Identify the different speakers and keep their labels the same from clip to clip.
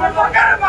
Speaker 1: লোকের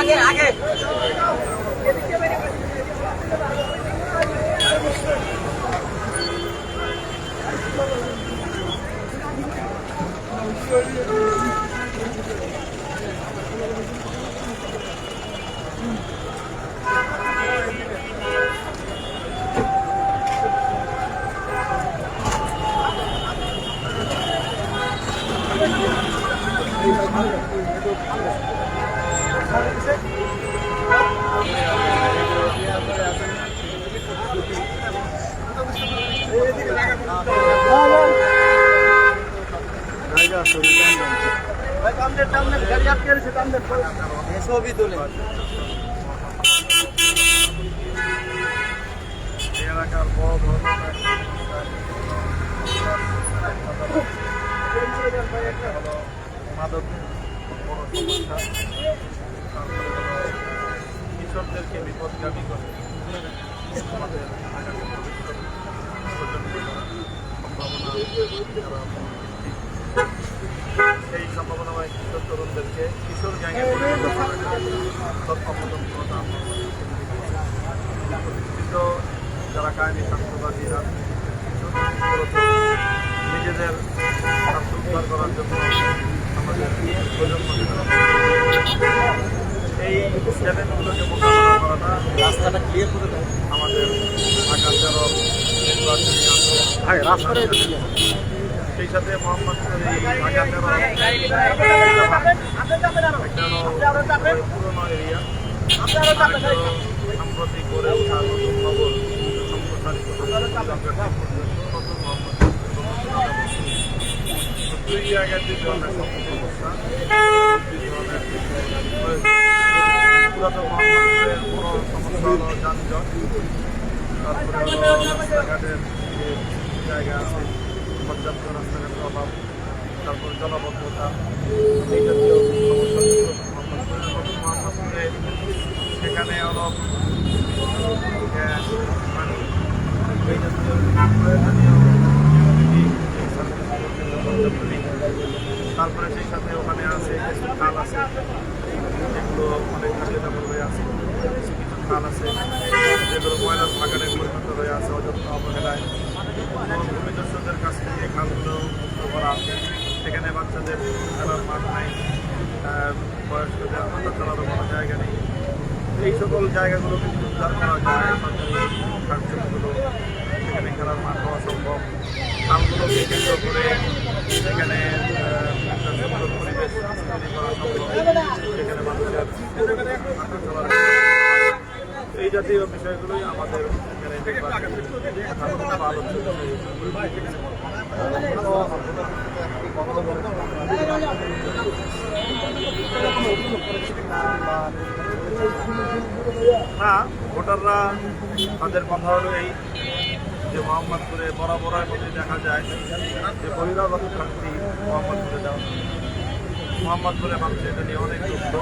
Speaker 2: আগে আগে আগে আগে ছবি তুলে
Speaker 1: এই এলাকার বড় বড় হলো মাদক বড় সমস্যা তারপরে হলো কিশোরদেরকে বিপদগামী করে আমাদের আগামী সম্ভাবনা যারা কিশোর তরুণদেরকে। কিশোর গ্যাংয়ে পরিণত করার প্রতিষ্ঠিত যারা কায়েমি স্বার্থবাদীরা নিজেদের স্বার্থ উদ্ধার করার জন্য আমাদের এই চ্যালেঞ্জগুলোকে মোকাবিলা করাটা
Speaker 2: রাস্তাটা ক্লিয়ার করে দেয়
Speaker 1: আমাদের ঢাকা তেরো নির্বাচনী আন্দোলন সেই সাথে মোহাম্মদপুর এই পুরোনো এরিয়া। সাম্প্রতিক গড়ে ওঠা নতুন নগর সম্প্রসারিত দুই জায়গায় দুই ধরনের সমস্যা পুরাতন মোহাম্মদপুরের বড় সমস্যা হলো জায়গা পর্যাপ্ত রাস্তাঘাটের অভাব, তারপর জলাবদ্ধতা, এই জাতীয় সেখানে হলো গ্যাস এই জাতীয় তারপরে সেই সাথে ওখানে আছে কিছু খাল আছে, যেগুলো অনেক কার্যকর হয়ে আছে, কিছু কিছু খাল আছে, যেগুলো ময়লার বাগানে পরিণত হয়ে আছে অযত্ন অবহেলায়। ভূমিদস্যুদের কাছ থেকে খালগুলো মুক্ত করা, সেখানে বাচ্চাদের খেলার মাঠ নাই বয়স্কদের হাঁটা চলারও কোনো জায়গা নেই। এই সকল জায়গাগুলো কিন্তু উদ্ধার করা যায় কার্যক্রমগুলো, সেখানে খেলার মাঠ হওয়া সম্ভব। খালগুলোকে কেন্দ্র করে সেখানে একটা এই জাতীয় বিষয়গুলোই আমাদের এখানে না ভোটাররা তাদের কথা হলো এই যে মোহাম্মদপুরে বরাবরের মধ্যে দেখা যায় যে বহিরাগত শক্তি মোহাম্মদপুরে দেওয়া মোহাম্মদপুরে মানুষের এটা নিয়ে অনেক দুঃখ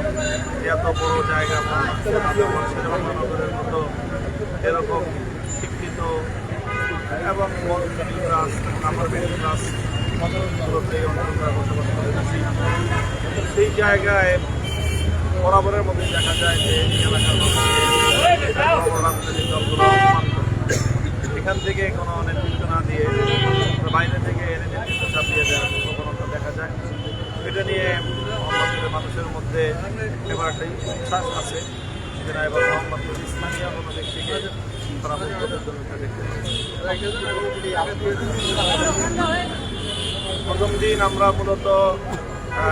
Speaker 1: এত বড় জায়গা মহানগরের মতো এরকম শিক্ষিত এবং সেই জায়গায় বরাবরের মধ্যে দেখা যায় যে এখান থেকে কোনো নেতৃত্ব না দিয়ে বাইরে থেকে এনে নেতৃত্ব চাপিয়ে দেওয়ার প্রবণতা দেখা যায়। এটা নিয়ে মানুষের মধ্যে এবার একটা উচ্ছ্বাস আছে। ব্যক্তিরা এবং মোহাম্মদপুর স্থানীয় কোনো ব্যক্তিকে তারা। প্রথম দিন আমরা মূলত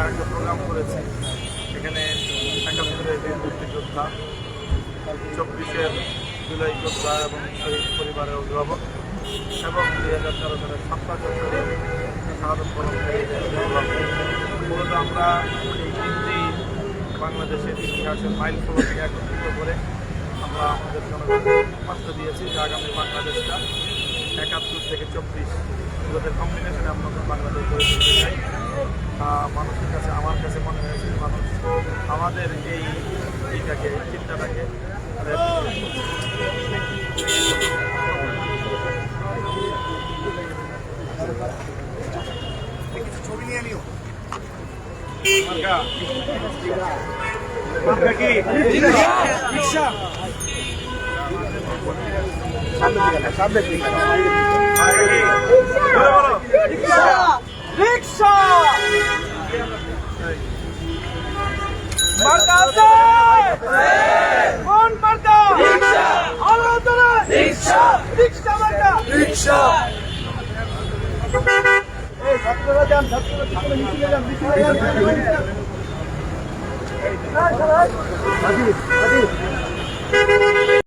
Speaker 1: একটা প্রোগ্রাম করেছি মুক্তিযোদ্ধা চব্বিশের জুলাই যোদ্ধা এবং শহীদ পরিবারের অভিভাবক এবং দুই হাজার তেরো সালের বরণকারী অভিভাবক। মূলত আমরা এই তিনটি বাংলাদেশের ইতিহাসের মাইল ফলককে একত্রিত করে আমরা আমাদের জনগণকে বার্তা দিয়েছি, যে আগামী বাংলাদেশটা একাত্তর থেকে চব্বিশ এগুলোদের কম্বিনেশনে আমরা বাংলাদেশ গড়ে তুলতে চাই মানুষের কাছে, আমার কাছে মনে হয়েছে মানুষ আমাদের এই এইটাকে চিন্তাটাকে ছবি নিয়ে নিও। কি?
Speaker 3: কোন মার্কা রিক্সা আলো তোরা রিক্সা রিক্সা মার্কা রিক্সা ছাত্ররা যান ছাত্ররা ছাত্ররা মিছিলে যান মিছিলে যান হাজি হাজি